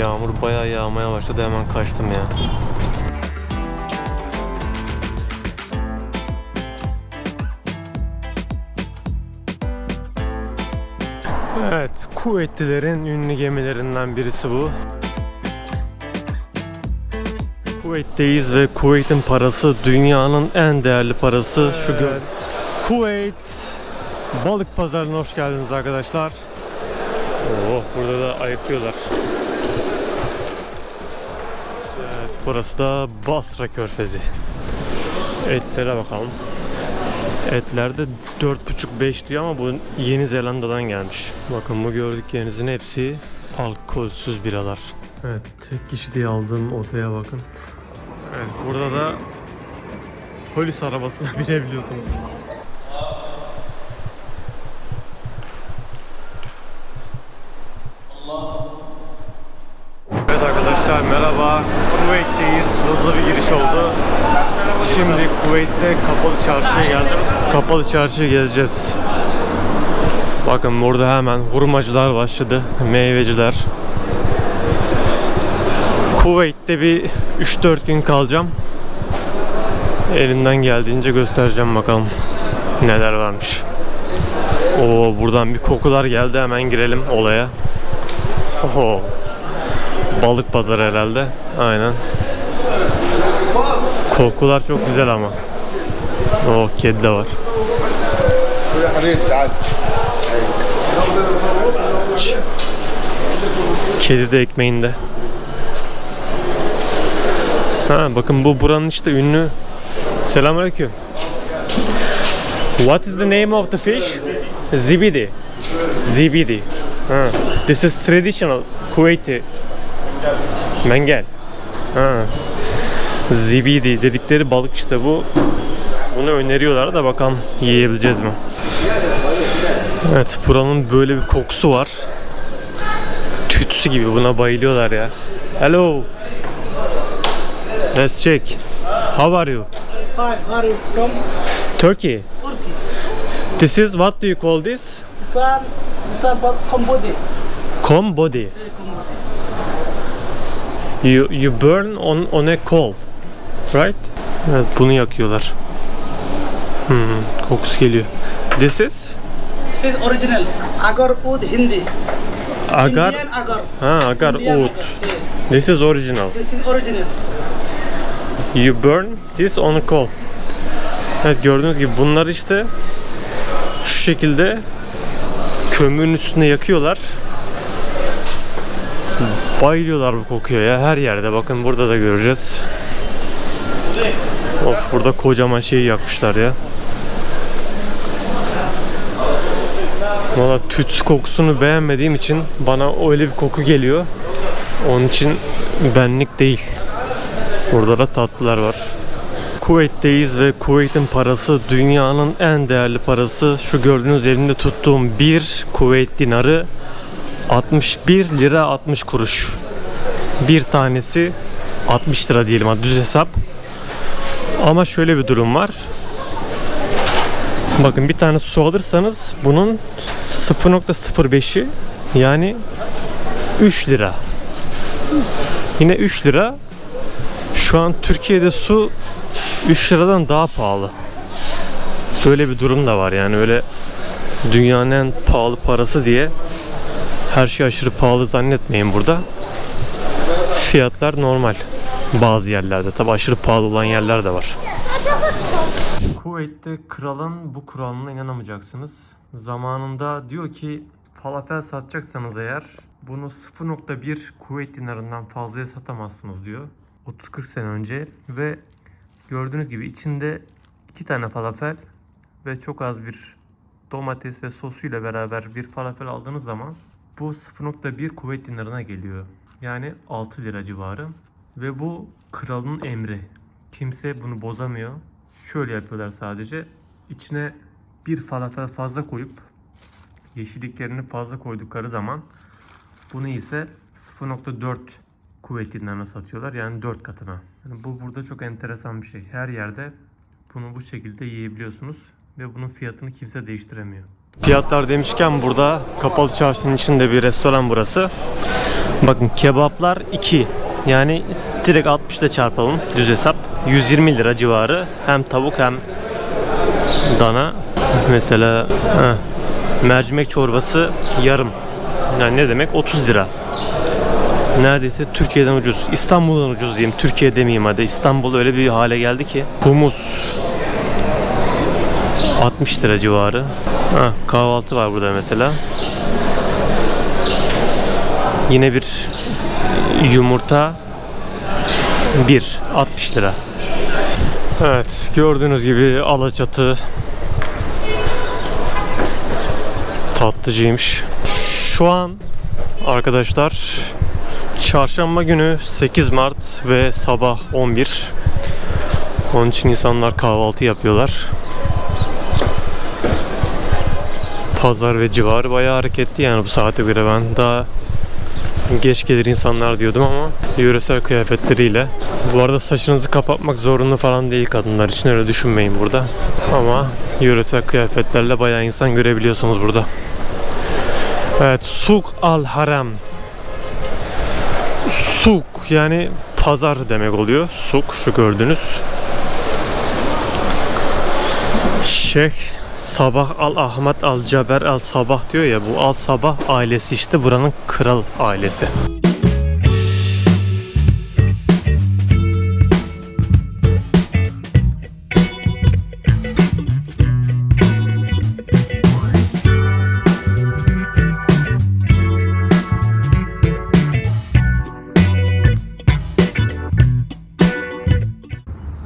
Yağmur bayağı yağmaya başladı hemen kaçtım ya. Evet, kuvvetlilerin ünlü gemilerinden birisi bu. Kuveyt'teyiz ve Kuveyt'in parası dünyanın en değerli parası. Şu gör. Kuveyt balık pazarına hoş geldiniz arkadaşlar. Oo, burada da ayıklıyorlar. Burası da Basra Körfezi. Etlere bakalım. Etlerde 4,5-5 diyor ama bu Yeni Zelanda'dan gelmiş. Bakın bu gördüklerinizin hepsi alkolsüz biralar. Evet, tek kişi diye aldığım odaya bakın. Evet, burada da polis arabasına binebiliyorsunuz. Evet arkadaşlar merhaba. Kuveyt'teyiz. Hızlı bir giriş oldu. Şimdi Kuveyt'te kapalı çarşıya geldim. Kapalı çarşıya gezeceğiz. Bakın burada hemen hurmacılar başladı. Meyveciler. Kuveyt'te bir 3-4 gün kalacağım. Elinden geldiğince göstereceğim bakalım neler varmış. Oo buradan bir kokular geldi hemen girelim olaya. Oho. Balık pazarı herhalde. Aynen. Kokular çok güzel ama. O kedi de var. Kedi de ekmeğinde. Ha bakın bu buranın işte ünlü. Selamünaleyküm. What is the name of the fish? Zibidi. Zibidi. Ha. This is traditional Kuwaiti. Mengel. Ha. Zibidi dedikleri balık işte bu. Bunu öneriyorlar da bakalım yiyebileceğiz mi? Evet buranın böyle bir kokusu var. Tütsü gibi buna bayılıyorlar ya. Hello. Let's check. How are you? Hi, are you from Turkey. Turkey? This is what do you call this? This one, this Cambodia. Com body. You you burn on on a coal. Right? Evet bunu yakıyorlar. Hmm, kokusu geliyor. This is This is original. Agar Oud Hindi. agar. Indian agar. Ha agar Indian oud. agar, yeah. This is original. This is original. You burn this on a coal. Evet gördüğünüz gibi bunlar işte şu şekilde kömürün üstüne yakıyorlar. Bayılıyorlar bu kokuya ya her yerde. Bakın burada da göreceğiz. Of burada kocaman şeyi yakmışlar ya. Valla tütsü kokusunu beğenmediğim için bana öyle bir koku geliyor. Onun için benlik değil. Burada da tatlılar var. Kuveyt'teyiz ve Kuveyt'in parası dünyanın en değerli parası. Şu gördüğünüz elimde tuttuğum bir Kuveyt dinarı 61 lira 60 kuruş. Bir tanesi 60 lira diyelim düz hesap. Ama şöyle bir durum var. Bakın bir tane su alırsanız bunun 0.05'i yani 3 lira. Yine 3 lira şu an Türkiye'de su 3 liradan daha pahalı. Böyle bir durum da var yani öyle dünyanın en pahalı parası diye her şey aşırı pahalı zannetmeyin burada. Fiyatlar normal bazı yerlerde. Tabi aşırı pahalı olan yerler de var. Kuveyt'te kralın bu kuralına inanamayacaksınız. Zamanında diyor ki falafel satacaksanız eğer bunu 0.1 Kuveyt dinarından fazlaya satamazsınız diyor. 30-40 sene önce ve gördüğünüz gibi içinde iki tane falafel ve çok az bir domates ve sosuyla beraber bir falafel aldığınız zaman bu 0.1 Kuveyt dinarına geliyor. Yani 6 lira civarı ve bu kralın emri. Kimse bunu bozamıyor. Şöyle yapıyorlar sadece. İçine bir falafel fazla koyup yeşilliklerini fazla koydukları zaman bunu ise 0.4 kuvvet dinlerine satıyorlar. Yani 4 katına. Yani bu burada çok enteresan bir şey. Her yerde bunu bu şekilde yiyebiliyorsunuz ve bunun fiyatını kimse değiştiremiyor. Fiyatlar demişken burada kapalı çarşının içinde bir restoran burası. Bakın kebaplar 2. Yani direkt 60 ile çarpalım düz hesap. 120 lira civarı. Hem tavuk hem dana. Mesela heh, mercimek çorbası yarım. Yani ne demek? 30 lira. Neredeyse Türkiye'den ucuz. İstanbul'dan ucuz diyeyim. Türkiye demeyeyim hadi. İstanbul öyle bir hale geldi ki. Humus 60 lira civarı. Ha, kahvaltı var burada mesela. Yine bir yumurta 1 60 lira. Evet gördüğünüz gibi Alaçatı tatlıcıymış. Şu an arkadaşlar çarşamba günü 8 Mart ve sabah 11. Onun için insanlar kahvaltı yapıyorlar. Pazar ve civarı bayağı hareketli yani bu saate göre ben daha geç gelir insanlar diyordum ama yöresel kıyafetleriyle. Bu arada saçınızı kapatmak zorunlu falan değil kadınlar için öyle düşünmeyin burada. Ama yöresel kıyafetlerle bayağı insan görebiliyorsunuz burada. Evet, Suk al Haram. Suk yani pazar demek oluyor. Suk şu gördüğünüz. Şeyh Sabah al Ahmet al Caber al Sabah diyor ya bu al Sabah ailesi işte buranın kral ailesi.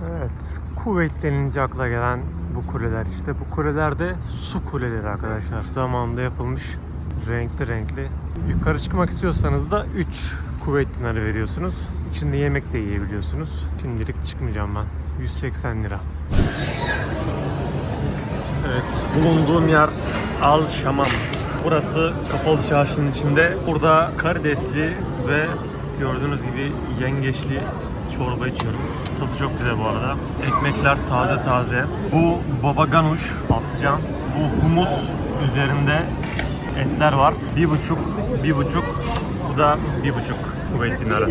Evet, Kuveyt denince akla gelen bu kuleler işte. Bu kuleler de su kuleleri arkadaşlar. Zamanında yapılmış renkli renkli. Yukarı çıkmak istiyorsanız da 3 Kuveyt dinarı veriyorsunuz. İçinde yemek de yiyebiliyorsunuz. Şimdilik çıkmayacağım ben. 180 lira. Evet, bulunduğum yer Al Şamam. Burası kapalı çarşının içinde. Burada karidesli ve gördüğünüz gibi yengeçli çorba içiyorum. Tadı çok güzel bu arada. Ekmekler taze taze. Bu baba ganuş, patlıcan. Bu humus üzerinde etler var. Bir buçuk, bir buçuk. Bu da bir buçuk Kuveyt dinarı.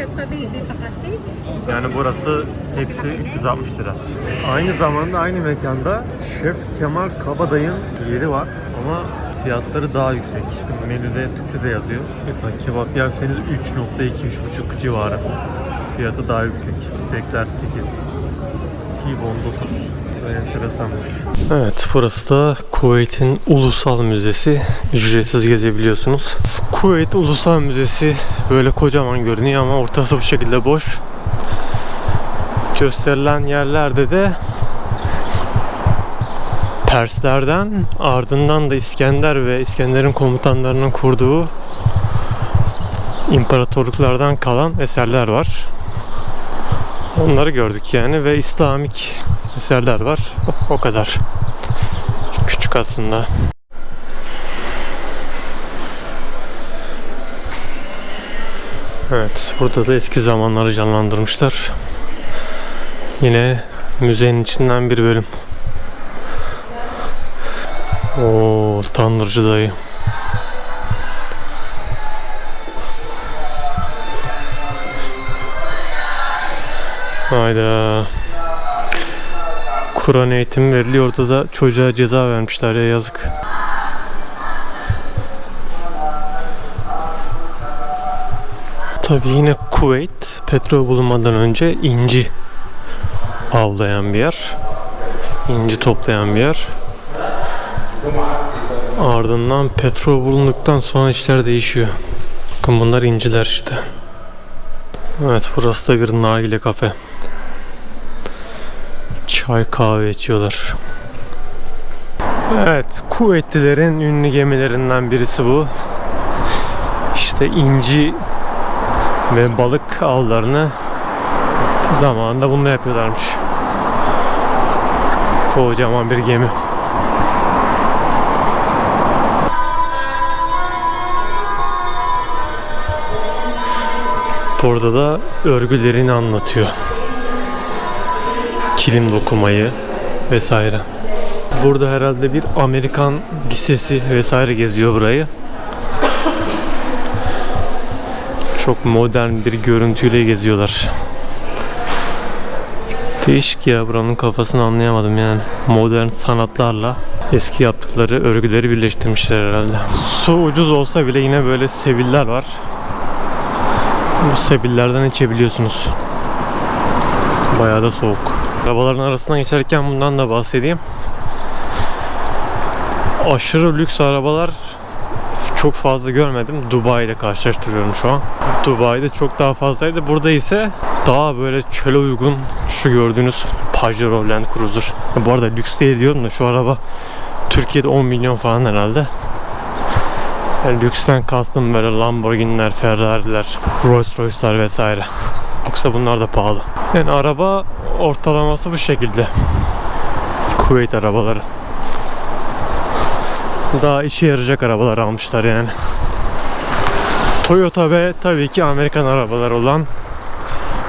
Yani burası hepsi 360 lira. Aynı zamanda aynı mekanda Şef Kemal Kabadayı'nın yeri var ama fiyatları daha yüksek. Menüde Türkçe'de yazıyor. Mesela kebap yerseniz 3.2-3.5 civarı. Fiyatı daha yüksek. Steakler 8. T-bone 9. Böyle enteresanmış. Evet burası da Kuveyt'in Ulusal Müzesi. Ücretsiz gezebiliyorsunuz. Kuveyt Ulusal Müzesi böyle kocaman görünüyor ama ortası bu şekilde boş. Gösterilen yerlerde de Perslerden ardından da İskender ve İskender'in komutanlarının kurduğu imparatorluklardan kalan eserler var. Onları gördük yani ve İslamik eserler var. O, o kadar. Küçük aslında. Evet, burada da eski zamanları canlandırmışlar. Yine müzenin içinden bir bölüm. Oo, Tanrıcı dayı. Hayda. Kur'an eğitimi veriliyor. Orada da çocuğa ceza vermişler ya yazık. Tabii yine Kuveyt petrol bulunmadan önce inci avlayan bir yer. İnci toplayan bir yer. Ardından petrol bulunduktan sonra işler değişiyor. Bakın bunlar inciler işte. Evet burası da bir nargile kafe. Çay kahve içiyorlar. Evet kuvvetlilerin ünlü gemilerinden birisi bu. İşte inci ve balık avlarını zamanında bununla yapıyorlarmış. Kocaman bir gemi. Burada da örgülerini anlatıyor. Kilim dokumayı vesaire. Burada herhalde bir Amerikan lisesi vesaire geziyor burayı. Çok modern bir görüntüyle geziyorlar. Değişik ya buranın kafasını anlayamadım yani. Modern sanatlarla eski yaptıkları örgüleri birleştirmişler herhalde. Su ucuz olsa bile yine böyle sebiller var. Bu sebillerden içebiliyorsunuz. Bayağı da soğuk. Arabaların arasından geçerken bundan da bahsedeyim. Aşırı lüks arabalar çok fazla görmedim. Dubai ile karşılaştırıyorum şu an. Dubai'de çok daha fazlaydı. Burada ise daha böyle çöle uygun şu gördüğünüz Pajero Land Cruiser. Bu arada lüks değil diyorum da şu araba Türkiye'de 10 milyon falan herhalde. Yani lüksten kastım böyle Lamborghini'ler, Ferrari'ler, Rolls Royce'lar vesaire. Yoksa bunlar da pahalı. Yani araba ortalaması bu şekilde. Kuveyt arabaları. Daha işe yarayacak arabalar almışlar yani. Toyota ve tabii ki Amerikan arabaları olan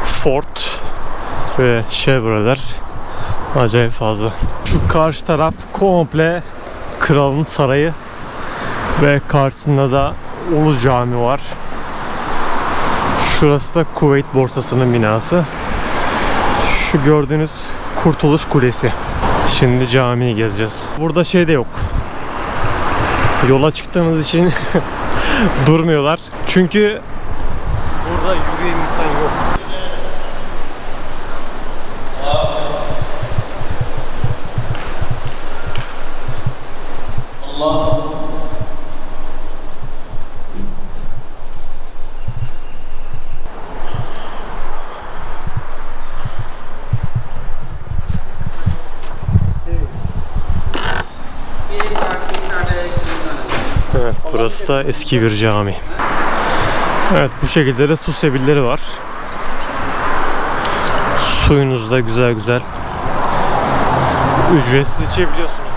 Ford ve Chevrolet'ler acayip fazla. Şu karşı taraf komple kralın sarayı ve karşısında da Ulu Cami var. Şurası da Kuveyt borsasının binası. Şu gördüğünüz Kurtuluş Kulesi. Şimdi camiyi gezeceğiz. Burada şey de yok. Yola çıktığımız için durmuyorlar. Çünkü burada yürüyen insan yok. Evet, da eski bir cami. Evet, bu şekilde de su sebilleri var. Suyunuz da güzel güzel. Ücretsiz içebiliyorsunuz.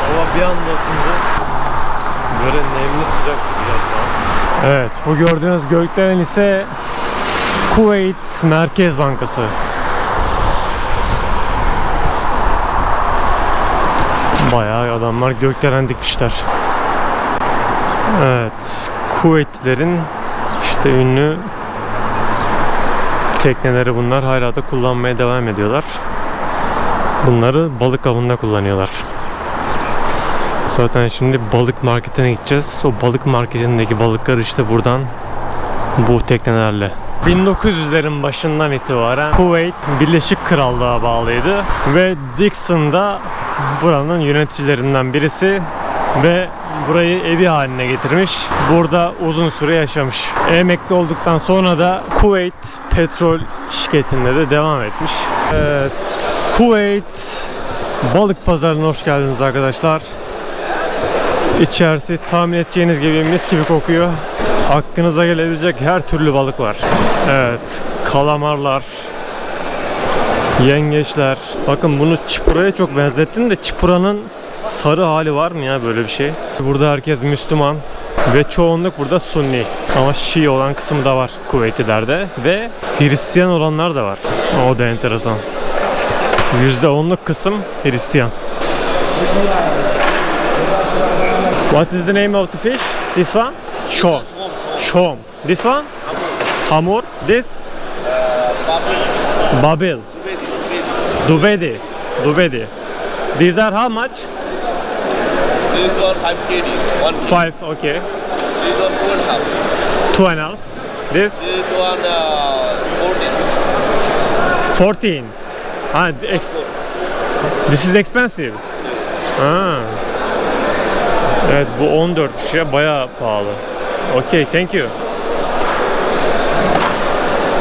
Hava bir anda ısındı. Böyle nemli sıcak gibi ya şu an. Evet, bu gördüğünüz gökdelen ise Kuveyt Merkez Bankası. Bayağı adamlar gökdelen dikmişler. Evet, Kuveytlilerin işte ünlü tekneleri bunlar hala da kullanmaya devam ediyorlar. Bunları balık avında kullanıyorlar. Zaten şimdi balık marketine gideceğiz. O balık marketindeki balıklar işte buradan bu teknelerle 1900'lerin başından itibaren Kuveyt Birleşik Krallığa bağlıydı ve Dixon da buranın yöneticilerinden birisi ve burayı evi haline getirmiş. Burada uzun süre yaşamış. Emekli olduktan sonra da Kuveyt Petrol şirketinde de devam etmiş. Evet, Kuveyt balık pazarına hoş geldiniz arkadaşlar. İçerisi tahmin edeceğiniz gibi mis gibi kokuyor. Aklınıza gelebilecek her türlü balık var. Evet, kalamarlar, yengeçler. Bakın bunu çipuraya çok benzettim de çipuranın sarı hali var mı ya böyle bir şey? Burada herkes Müslüman ve çoğunluk burada Sunni. Ama Şii olan kısmı da var Kuveytlilerde ve Hristiyan olanlar da var. O da enteresan. %10'luk kısım Hristiyan. What is the name of the fish? This one? Shom. Shom. This one? Hamur. This? Babil. Dubedi. Dubedi. These are how much? This one 5 kg, 1 kg. Five. Okay. This one 2 and a half. Two and a half. This? This one uh, 14. Fourteen. Ah, ex- this is expensive. Ha. Evet bu 14 ya bayağı pahalı. Okay, thank you.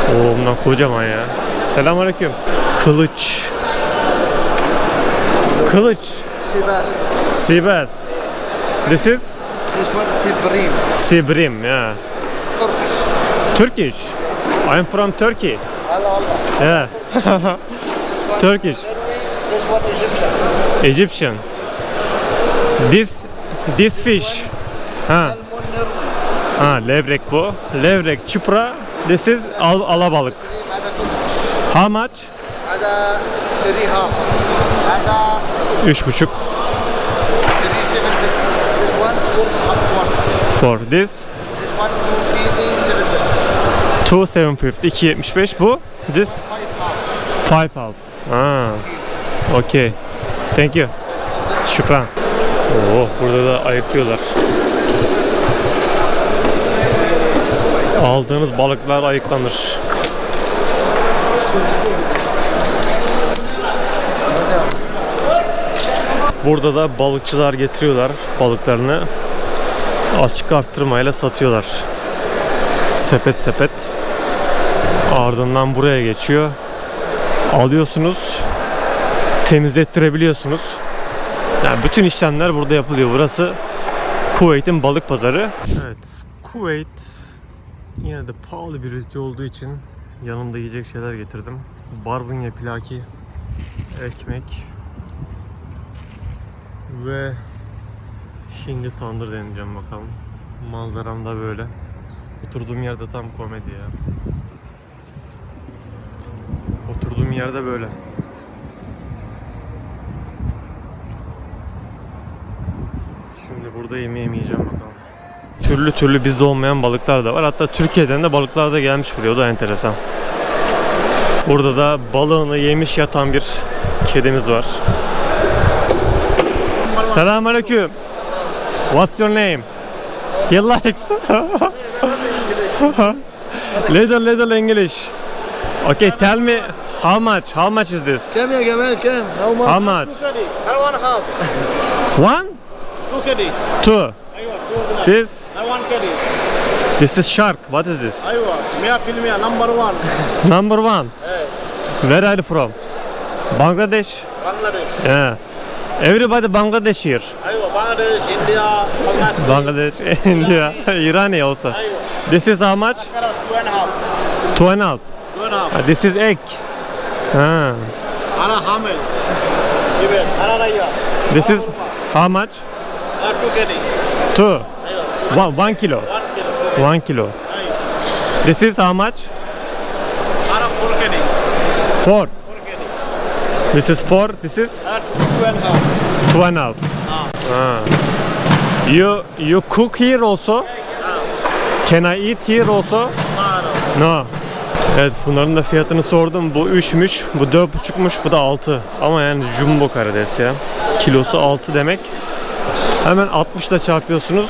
Oo bunlar kocaman ya. Selamünaleyküm. Kılıç. Kılıç. Sivas. Sivas. This is? This one Sibrim. Sibrim, yeah. Turkish. Turkish? I'm from Turkey. Allah Allah. Yeah. Turkish. This one Egyptian. Egyptian. This this fish. Ha. Ha, levrek bu. Levrek, çupra. This is al alabalık. How much? Ada 3 half. Ada 3,5. For this. This one two feet 2750 275 bu. This Five 5 half. half. Ah. Okay. Thank you. Şükran. Oo, burada da ayıklıyorlar. Aldığınız balıklar ayıklanır. Burada da balıkçılar getiriyorlar balıklarını. Açık arttırmayla satıyorlar. Sepet sepet. Ardından buraya geçiyor. Alıyorsunuz. Temizlettirebiliyorsunuz. Yani bütün işlemler burada yapılıyor. Burası Kuveyt'in balık pazarı. Evet, Kuveyt yine de pahalı bir ülke olduğu için yanında yiyecek şeyler getirdim. Barbunya pilaki, ekmek ve hindi tandır deneyeceğim bakalım. Manzaram da böyle. Oturduğum yerde tam komedi ya. Oturduğum yerde böyle. Şimdi burada yemeğimi yiyeceğim bakalım. Türlü türlü bizde olmayan balıklar da var. Hatta Türkiye'den de balıklar da gelmiş buraya. O da enteresan. Burada da balığını yemiş yatan bir kedimiz var. Selamünaleyküm. What's your name? He likes. little little English. Okay, tell me how much? How much is this? Come here, Gamal, come. How much? How much? one half. One? Two kg. Two. This? one kg. This is shark. What is this? Aywa. Mea filmia number one. Number one. Where are you from? Bangladesh. Bangladesh. Yeah. Everybody Bangladesh here. Aywa. Bangladesh, India, Bangladesh. Bangladesh, India, Iran also. Aywa. This is how much? Two and a half. Two and a half. Two and a half. Uh, This is egg. Ah. Ana hamil. Give it. Ana raya. This is how much? Uh, two kg. Two. One, one kilo. One kilo. One kilo. Aywa. This is how much? Ana four kg. Four. This is four. This is Uh, two and a half. two and a half. Ah. You you cook here also? Can I eat here also? No. Evet bunların da fiyatını sordum. Bu 3'müş, bu 4,5'muş, bu da 6. Ama yani jumbo karides ya. Kilosu 6 demek. Hemen 60 ile çarpıyorsunuz.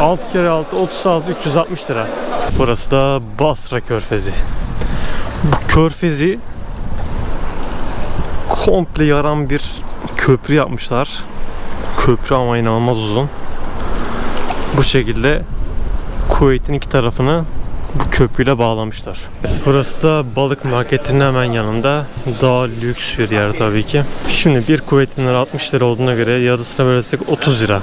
6 kere 6, 36, 360 lira. Burası da Basra Körfezi. Bu körfezi komple yaran bir köprü yapmışlar. Köprü ama inanılmaz uzun. Bu şekilde Kuveyt'in iki tarafını bu köprüyle bağlamışlar. Evet, burası da balık marketinin hemen yanında. Daha lüks bir yer tabii ki. Şimdi bir Kuveyt dinarı 60 lira olduğuna göre yarısına bölesek 30 lira.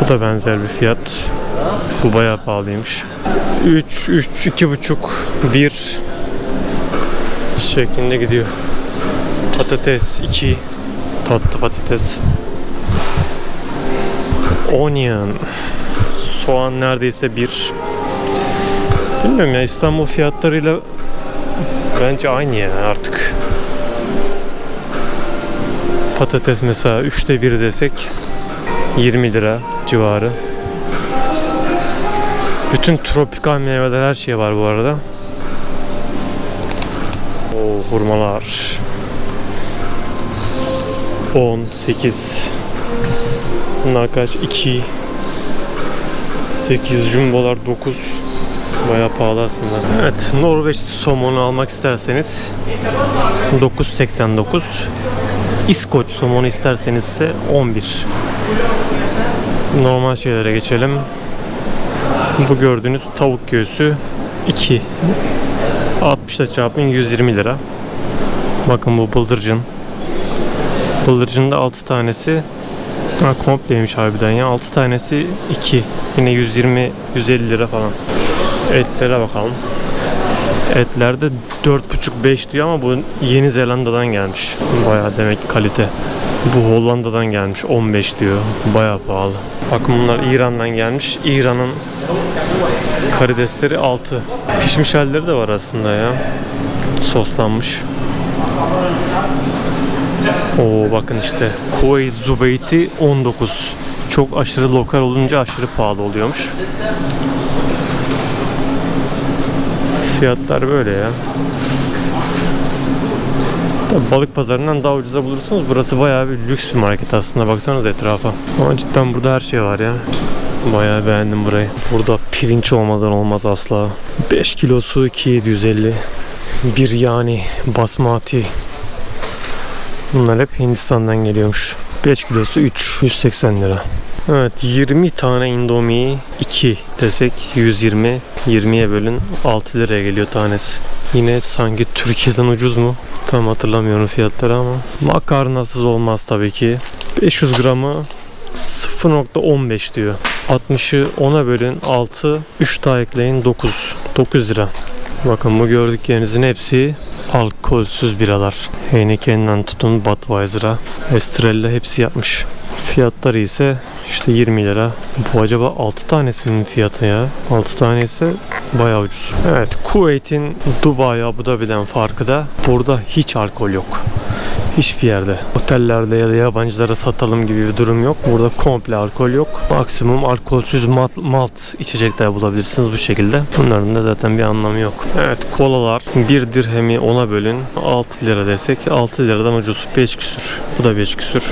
Bu da benzer bir fiyat. Bu bayağı pahalıymış. 3, 3, 2,5, 1 şeklinde gidiyor. Patates 2 tatlı patates. Onion. Soğan neredeyse bir. Bilmiyorum ya İstanbul fiyatlarıyla bence aynı ya artık. Patates mesela 3'te 1 desek 20 lira civarı. Bütün tropikal meyveler her şey var bu arada. O hurmalar. 10, 8, Bunlar kaç? 2 8 jumbolar 9 Bayağı pahalı aslında. Evet, Norveç somonu almak isterseniz 9.89 İskoç somonu isterseniz ise 11 Normal şeylere geçelim. Bu gördüğünüz tavuk göğsü 2 60 ile çarpın 120 lira. Bakın bu bıldırcın. Bıldırcının da 6 tanesi Ha, kompleymiş harbiden ya. 6 tanesi 2. Yine 120 150 lira falan. Etlere bakalım. Etlerde 4,5-5 diyor ama bu Yeni Zelanda'dan gelmiş. Bayağı demek kalite. Bu Hollanda'dan gelmiş 15 diyor. Bayağı pahalı. Bakın bunlar İran'dan gelmiş. İran'ın karidesleri 6. Pişmiş halleri de var aslında ya. Soslanmış. Oo bakın işte Kuveyt Zubeyti 19. Çok aşırı lokal olunca aşırı pahalı oluyormuş. Fiyatlar böyle ya. Balık pazarından daha ucuza bulursunuz. Burası bayağı bir lüks bir market aslında. Baksanız etrafa. Ama cidden burada her şey var ya. Bayağı beğendim burayı. Burada pirinç olmadan olmaz asla. 5 kilosu 2750. Bir yani basmati. Bunlar hep Hindistan'dan geliyormuş. 5 kilosu 3. 180 lira. Evet 20 tane indomie 2 desek 120 20'ye bölün 6 liraya geliyor tanesi. Yine sanki Türkiye'den ucuz mu? Tam hatırlamıyorum fiyatları ama. Makarnasız olmaz tabii ki. 500 gramı 0.15 diyor. 60'ı 10'a bölün 6, 3 daha ekleyin 9. 9 lira. Bakın bu gördüklerinizin hepsi alkolsüz biralar. Heineken'den tutun Budweiser'a, Estrella hepsi yapmış. Fiyatları ise işte 20 lira. Bu acaba 6 tanesinin fiyatı ya. 6 tanesi bayağı ucuz. Evet Kuveyt'in Dubai Abu Dhabi'den farkı da burada hiç alkol yok. Hiçbir yerde. Otellerde ya da yabancılara satalım gibi bir durum yok. Burada komple alkol yok. Maksimum alkolsüz malt, malt içecekler bulabilirsiniz bu şekilde. Bunların da zaten bir anlamı yok. Evet kolalar bir dirhemi ona bölün 6 lira desek 6 liradan ucuz 5 küsür. Bu da 5 küsür.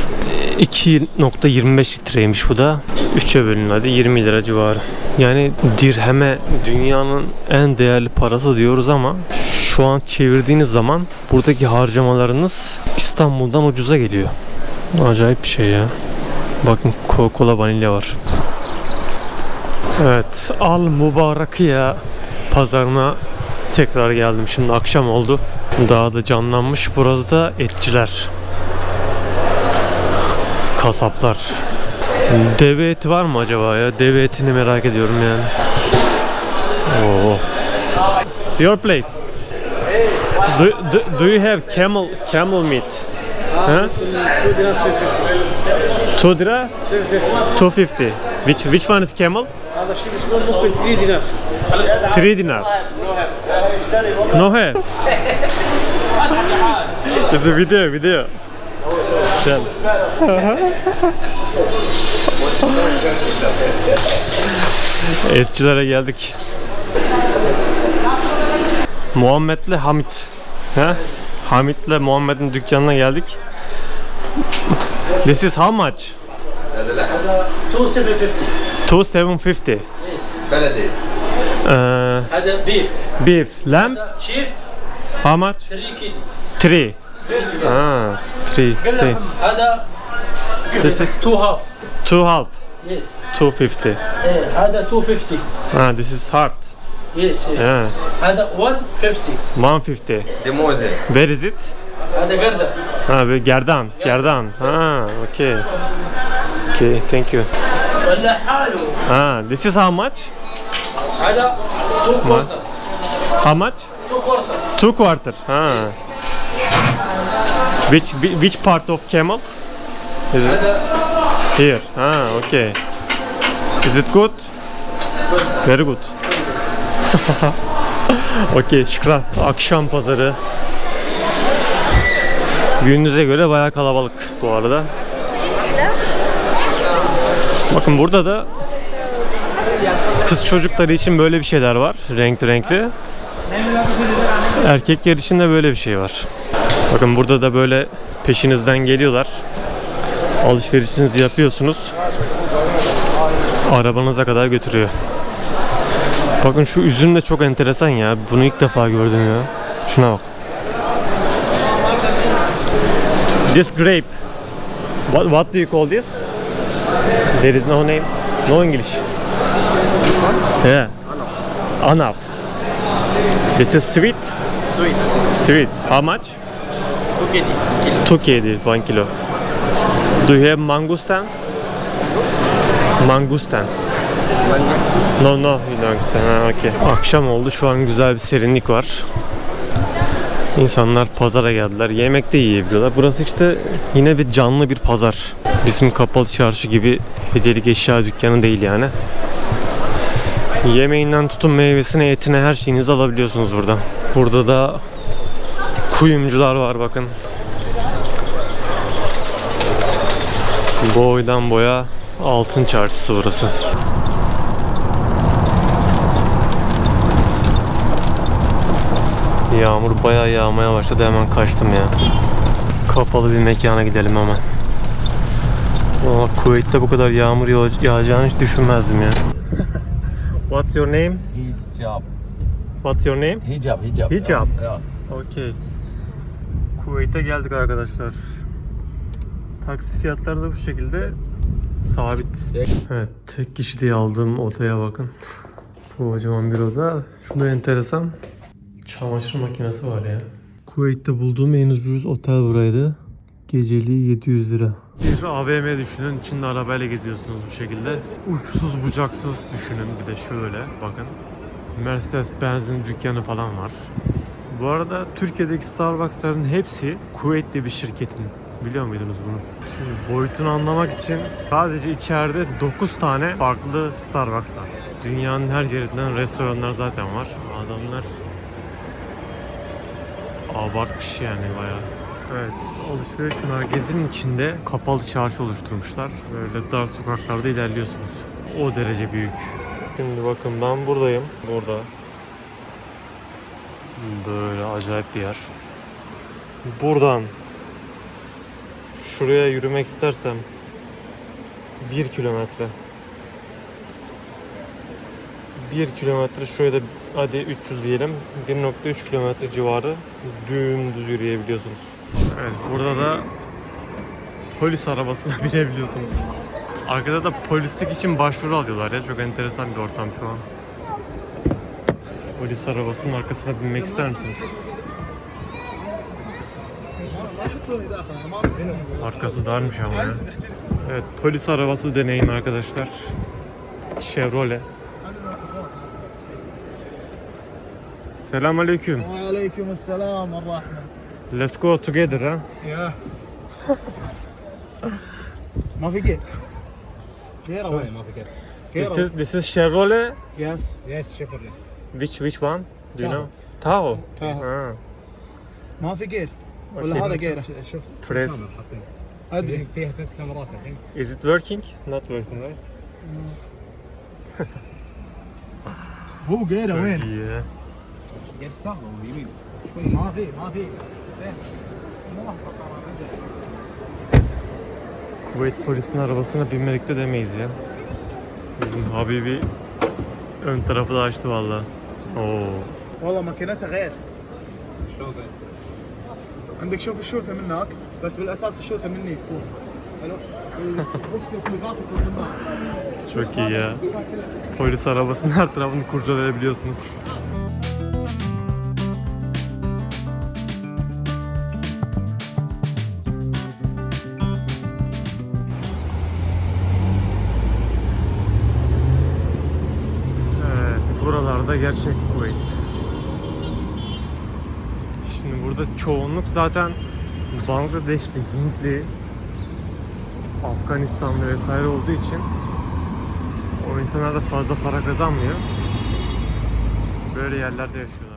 2.25 litreymiş bu da. 3'e bölün hadi 20 lira civarı. Yani dirheme dünyanın en değerli parası diyoruz ama şu an çevirdiğiniz zaman buradaki harcamalarınız İstanbul'dan ucuza geliyor. Acayip bir şey ya. Bakın Coca-Cola vanilya var. Evet, Al Mubarakiye pazarına tekrar geldim. Şimdi akşam oldu. Daha da canlanmış. Burası da etçiler kasaplar. Deve eti var mı acaba ya? Deve etini merak ediyorum yani. Oh. It's your place. Do, do, do you have camel camel meat? Huh? 2 lira 250. Which which one is camel? 3 dinar. 3 dinar. No have. It's a video, video. Etçilere geldik. Muhammed'le Hamit. He? Hamit'le Muhammed'in dükkanına geldik. This is how much? 2750. 2750. Yes. Belediye. Uh, Hadi beef. Beef. Lamb? Chief. How much? 3 kilo. 3. Ah, three. See. هذا This is 2 هاف two half. يس 250. هذا 250 Ah, this is hard. يس Yeah. هذا 150 150. ديموزي Where is it? هذا قردة Ha, böyle gerdan. Gerdan. Ah, okay. Okay, thank you. ولا حاله Ah, this is how much? هذا 2 كورتر How much? 2 كورتر Two quarter. Ah. Which which part of camel? Is it here? Ah, okay. Is it good? Very good. okay, şükran. Akşam pazarı. Gününüze göre bayağı kalabalık bu arada. Bakın burada da kız çocukları için böyle bir şeyler var. Renkli renkli. Erkekler için de böyle bir şey var. Bakın burada da böyle peşinizden geliyorlar. Alışverişinizi yapıyorsunuz. Arabanıza kadar götürüyor. Bakın şu üzüm de çok enteresan ya. Bunu ilk defa gördüm ya. Şuna bak. This grape. What, what do you call this? There is no name. No English. Yeah. Anap. This is sweet. Sweet Sweet. How much? 2 kg, 1 kilo. Do you have mangustan? Mangustan. No no, you don't understand. Ha, okay. Akşam oldu. Şu an güzel bir serinlik var. İnsanlar pazara geldiler. Yemek de yiyebiliyorlar. Burası işte yine bir canlı bir pazar. Bizim kapalı çarşı gibi hediyelik eşya dükkanı değil yani. Yemeğinden tutun meyvesine, etine her şeyinizi alabiliyorsunuz buradan. Burada da kuyumcular var bakın. Boydan boya Altın çarşısı burası. Yağmur bayağı yağmaya başladı hemen kaçtım ya. Kapalı bir mekana gidelim hemen. Ama Kuveyt'te bu kadar yağmur yağ- yağacağını hiç düşünmezdim ya. What's your name? Hijab. What's your name? Hijab, hijab. Hijab. Ya. Okey. Kuveyt'e geldik arkadaşlar. Taksi fiyatları da bu şekilde sabit. Evet, tek kişi diye aldığım odaya bakın. Bu kocaman bir oda. Şurada enteresan çamaşır makinesi var ya. Kuveyt'te bulduğum en ucuz otel buraydı. Geceliği 700 lira. Bir AVM düşünün. içinde arabayla geziyorsunuz bu şekilde. Uçsuz bucaksız düşünün. Bir de şöyle bakın. Mercedes benzin dükkanı falan var. Bu arada Türkiye'deki Starbucks'ların hepsi Kuveytli bir şirketin. Biliyor muydunuz bunu? Şimdi boyutunu anlamak için sadece içeride 9 tane farklı Starbucks var. Dünyanın her yerinden restoranlar zaten var. Adamlar abartmış yani bayağı. Evet, alışveriş merkezinin içinde kapalı çarşı oluşturmuşlar. Böyle dar sokaklarda ilerliyorsunuz. O derece büyük. Şimdi bakın ben buradayım. Burada. Böyle acayip bir yer. Buradan şuraya yürümek istersem 1 kilometre 1 kilometre şuraya da hadi 300 diyelim 1.3 kilometre civarı dümdüz yürüyebiliyorsunuz. Evet burada da polis arabasına binebiliyorsunuz. Arkada da polislik için başvuru alıyorlar ya çok enteresan bir ortam şu an. Polis arabasının arkasına binmek ister misiniz? Arkası darmış ama ya. Evet polis arabası deneyim arkadaşlar. Chevrolet. Selam aleyküm. وعليكم السلام والرحمة Let's go together ha. يا ما في جير جير وين ما في جير This is this is Chevrolet. يس يس شيفرلي Which which one? Do you know? Tahoe. Tahoe. Ha. ما في جير ولا Okay. هذا جيره شوف Press. كاميرا حاطين ادري فيها ثلاث كاميرات الحين Is it working? Not working right? هو جيره Çok وين iyi ya. قاعد تاخذه يمين ما في ما في زين مو Kuveyt polisinin arabasına binmedik de demeyiz ya. Bizim Habibi ön tarafı da açtı valla. Oo. والله ماكينتها غير شلون عندك شوف الشوطه من هناك بس بالاساس الشوطه مني تكون حلو البوكس الكوزات يكون من هناك Çok iyi ya. Polis arabasının her tarafını kurcalayabiliyorsunuz. Buralarda gerçek Kuveyt. Şimdi burada çoğunluk zaten Bangladeşli, Hintli, Afganistanlı vesaire olduğu için o insanlar da fazla para kazanmıyor. Böyle yerlerde yaşıyorlar.